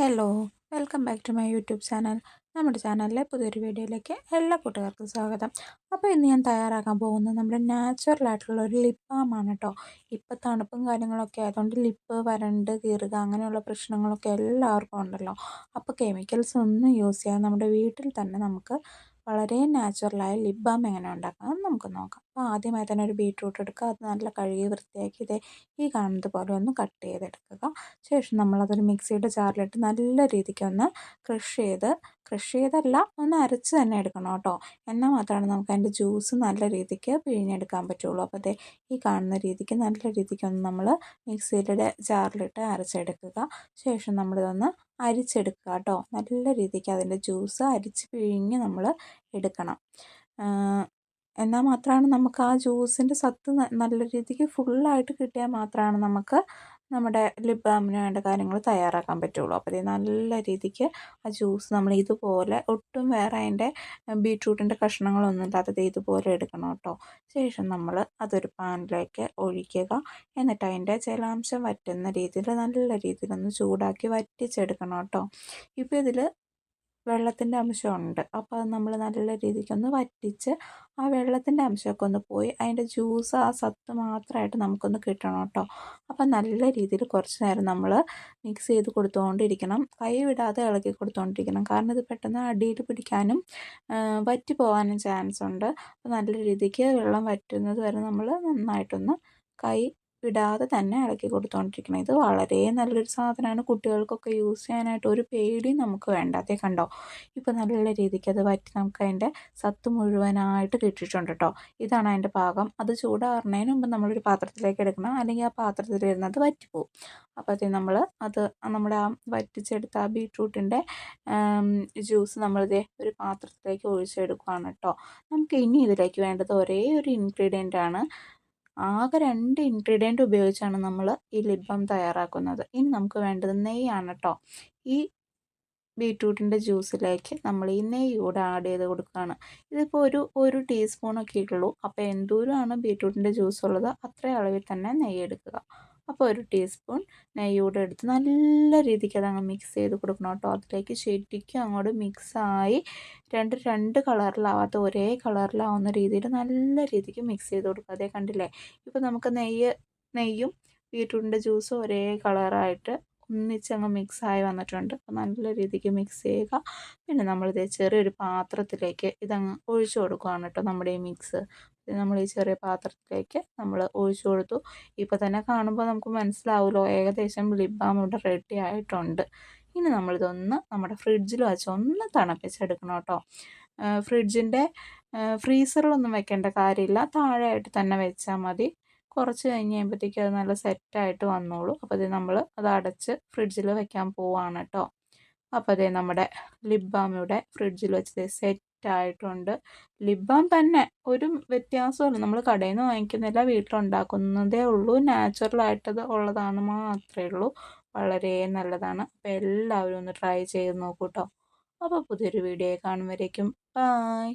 Hello welcome back to my YouTube channel നമ്മുടെ ചാനലിലെ പുതിയൊരു വീഡിയോയിലേക്ക് എല്ലാ കൂട്ടുകാർക്കും സ്വാഗതം. അപ്പോൾ ഇന്ന് ഞാൻ തയ്യാറാക്കാൻ പോകുന്നത് നമ്മുടെ നാച്ചുറൽ ആയിട്ടുള്ള ഒരു ലിപ് ബാം ആണ് കേട്ടോ ഇപ്പോൾ തണുപ്പും കാര്യങ്ങളൊക്കെ ആയതുകൊണ്ട് ലിപ്പ് വരണ്ട് കീറുക അങ്ങനെയുള്ള പ്രശ്നങ്ങളൊക്കെ എല്ലാവർക്കും ഉണ്ടല്ലോ. അപ്പോൾ കെമിക്കൽസ് ഒന്നും യൂസ് ചെയ്യാതെ നമ്മുടെ വീട്ടിൽ തന്നെ നമുക്ക് വളരെ നാച്ചുറലായ ലിപ് ബാം എങ്ങനെ ഉണ്ടാക്കാം നമുക്ക് നോക്കാം. അപ്പോൾ ആദ്യമായി തന്നെ ഒരു ബീട്രൂട്ട് എടുക്കുക. അത് നല്ല കഴുകി വൃത്തിയാക്കി ഇതേ ഈ കാണുന്നത് പോലെ ഒന്ന് കട്ട് ചെയ്തെടുക്കുക. ശേഷം നമ്മളതൊരു മിക്സിയുടെ ജാറിലിട്ട് നല്ല രീതിക്ക് ഒന്ന് ക്രഷ് ചെയ്ത് ക്രഷ് ചെയ്തല്ല ഒന്ന് അരച്ച് തന്നെ എടുക്കണം കേട്ടോ. എന്നാൽ മാത്രമാണ് നമുക്ക് അതിന്റെ ജ്യൂസ് നല്ല രീതിക്ക് പിഴിഞ്ഞെടുക്കാൻ പറ്റുള്ളൂ. അപ്പോൾ അതേ ഈ കാണുന്ന രീതിക്ക് നല്ല രീതിക്ക് ഒന്ന് നമ്മൾ മിക്സിയുടെ ജാറിലിട്ട് അരച്ചെടുക്കുക. ശേഷം നമ്മളിതൊന്ന് അരിച്ചെടുക്കുക കേട്ടോ. നല്ല രീതിക്ക് അതിന്റെ ജ്യൂസ് അരിച്ച് പിഴിഞ്ഞ് നമ്മൾ എടുക്കണം. എന്നാൽ മാത്രമാണ് നമുക്ക് ആ ജ്യൂസിന്റെ സത്ത് നല്ല രീതിക്ക് ഫുള്ളായിട്ട് കിട്ടിയാൽ മാത്രമാണ് നമുക്ക് നമ്മുടെ ലിപ് ബാമിന് വേണ്ട കാര്യങ്ങൾ തയ്യാറാക്കാൻ പറ്റുള്ളൂ. അപ്പോൾ നല്ല രീതിക്ക് ആ ജ്യൂസ് നമ്മൾ ഇതുപോലെ ഒട്ടും വേറെ അതിന്റെ ബീട്രൂട്ടിന്റെ കഷ്ണങ്ങളൊന്നും ഇല്ലാത്തത് ഇതുപോലെ എടുക്കണം കേട്ടോ. ശേഷം നമ്മൾ അതൊരു പാനിലേക്ക് ഒഴിക്കുക. എന്നിട്ട് അതിന്റെ ജലാംശം വറ്റുന്ന രീതിയിൽ നല്ല രീതിയിലൊന്ന് ചൂടാക്കി വറ്റിച്ചെടുക്കണം കേട്ടോ. ഇപ്പോൾ ഇതിൽ വെള്ളത്തിന്റെ അംശമുണ്ട്. അപ്പോൾ അത് നമ്മൾ നല്ല രീതിക്കൊന്ന് വറ്റിച്ച് ആ വെള്ളത്തിന്റെ അംശമൊക്കെ ഒന്ന് പോയി അതിന്റെ ജ്യൂസ് ആ സത്ത് മാത്രമായിട്ട് നമുക്കൊന്ന് കിട്ടണം കേട്ടോ. അപ്പം നല്ല രീതിയിൽ കുറച്ച് നേരം നമ്മൾ മിക്സ് ചെയ്ത് കൊടുത്തുകൊണ്ടിരിക്കണം. കൈ വിടാതെ ഇളക്കി കൊടുത്തുകൊണ്ടിരിക്കണം. കാരണം ഇത് പെട്ടെന്ന് അടിയിൽ പിടിക്കാനും വറ്റി പോകാനും ചാൻസ് ഉണ്ട് അപ്പോൾ നല്ല രീതിക്ക് വെള്ളം വറ്റുന്നത് വരെ നമ്മൾ നന്നായിട്ടൊന്ന് കൈ വിടാതെ തന്നെ ഇളക്കി കൊടുത്തുകൊണ്ടിരിക്കണം ഇത് വളരെ നല്ലൊരു സാധനമാണ് കുട്ടികൾക്കൊക്കെ യൂസ് ചെയ്യാനായിട്ട് ഒരു പേടിയും നമുക്ക് വേണ്ട. അതേ കണ്ടോ? ഇപ്പോൾ നല്ല രീതിക്ക് അത് വറ്റി നമുക്ക് അതിന്റെ സത്ത് മുഴുവനായിട്ട് കിട്ടിയിട്ടുണ്ട് കേട്ടോ ഇതാണ് അതിന്റെ പാകം. അത് ചൂടാറുന്നതിന് മുമ്പ് നമ്മളൊരു പാത്രത്തിലേക്ക് എടുക്കണം. അല്ലെങ്കിൽ ആ പാത്രത്തിൽ ഇരുന്നത് വറ്റിപ്പോവും. അപ്പോൾ അത് നമ്മൾ അത് നമ്മുടെ ആ വറ്റിച്ചെടുത്ത ആ ബീട്രൂട്ടിന്റെ ജ്യൂസ് നമ്മളിതേ ഒരു പാത്രത്തിലേക്ക് ഒഴിച്ചെടുക്കുകയാണ് കേട്ടോ നമുക്ക് ഇനി ഇതിലേക്ക് വേണ്ടത് ഒരേ ഒരു ഇൻഗ്രീഡിയന്റ് ആണ് ആകെ രണ്ട് ഇൻഗ്രീഡിയന്റ് ഉപയോഗിച്ചാണ് നമ്മൾ ഈ ലിപ് ബാം തയ്യാറാക്കുന്നത്. ഇനി നമുക്ക് വേണ്ടത് നെയ്യാണ് കേട്ടോ ഈ ബീട്രൂട്ടിന്റെ ജ്യൂസിലേക്ക് നമ്മൾ ഈ നെയ്യ് കൂടെ ആഡ് ചെയ്ത് കൊടുക്കുകയാണ്. ഇതിപ്പോൾ ഒരു ഒരു ടീസ്പൂണൊക്കെ ഇട്ടുള്ളൂ. അപ്പോൾ എന്തോരമാണ് ബീട്രൂട്ടിന്റെ ജ്യൂസ് ഉള്ളത്? അത്രയും അളവിൽ തന്നെ നെയ്യ് എടുക്കുക. അപ്പോൾ ഒരു ടീസ്പൂൺ നെയ്യൂടെ എടുത്ത് നല്ല രീതിക്ക് അതങ്ങ് മിക്സ് ചെയ്ത് കൊടുക്കണം കേട്ടോ. അതിലേക്ക് ശരിക്കും അങ്ങോട്ട് മിക്സായി രണ്ട് രണ്ട് കളറിലാവാത്ത ഒരേ കളറിലാവുന്ന രീതിയിൽ നല്ല രീതിക്ക് മിക്സ് ചെയ്ത് കൊടുക്കുക അതേ കണ്ടില്ലേ? ഇപ്പോൾ നമുക്ക് നെയ്യ് നെയ്യും ബീട്രൂട്ടിന്റെ ജ്യൂസും ഒരേ കളറായിട്ട് ഒന്നിച്ചങ്ങ് മിക്സായി വന്നിട്ടുണ്ട്. അപ്പോൾ നല്ല രീതിക്ക് മിക്സ് ചെയ്യുക. പിന്നെ നമ്മളിത് ചെറിയൊരു പാത്രത്തിലേക്ക് ഇതങ്ങ് ഒഴിച്ചു കൊടുക്കുകയാണ് കേട്ടോ നമ്മുടെ ഈ മിക്സ് നമ്മൾ ഈ ചെറിയ പാത്രത്തിലേക്ക് നമ്മൾ ഒഴിച്ചു കൊടുത്തു. ഇപ്പോൾ തന്നെ കാണുമ്പോൾ നമുക്ക് മനസ്സിലാവുമല്ലോ ഏകദേശം ലിപ് ബാം ഇവിടെ റെഡി ആയിട്ടുണ്ട്. ഇനി നമ്മളിതൊന്ന് നമ്മുടെ ഫ്രിഡ്ജിൽ വെച്ച് ഒന്ന് തണുപ്പിച്ചെടുക്കണം കേട്ടോ. ഫ്രിഡ്ജിന്റെ ഫ്രീസറിലൊന്നും വെക്കേണ്ട കാര്യമില്ല. താഴെയായിട്ട് തന്നെ വെച്ചാൽ മതി. കുറച്ച് കഴിഞ്ഞ് കഴിയുമ്പോഴത്തേക്കും അത് നല്ല സെറ്റായിട്ട് വന്നോളൂ. അപ്പോൾ അത് നമ്മൾ അത് അടച്ച് ഫ്രിഡ്ജിൽ വെക്കാൻ പോവാണ് കേട്ടോ. അപ്പോൾ അതേ നമ്മുടെ ലിപ് ബാം ഫ്രിഡ്ജിൽ വെച്ച് സെറ്റ് ആയിട്ടുണ്ട്. ലിപ് ബാം തന്നെ ഒരു വ്യത്യാസമല്ല നമ്മൾ കടയിൽ നിന്ന് വാങ്ങിക്കുന്നില്ല വീട്ടിലുണ്ടാക്കുന്നതേ ഉള്ളൂ. നാച്ചുറലായിട്ടത് ഉള്ളതാണ് മാത്രമേ ഉള്ളൂ. വളരെ നല്ലതാണ്. അപ്പോൾ എല്ലാവരും ഒന്ന് ട്രൈ ചെയ്ത് നോക്കൂ കേട്ടോ. അപ്പോൾ പുതിയൊരു വീഡിയോ കാണുമ്പോഴേക്കും ബായ്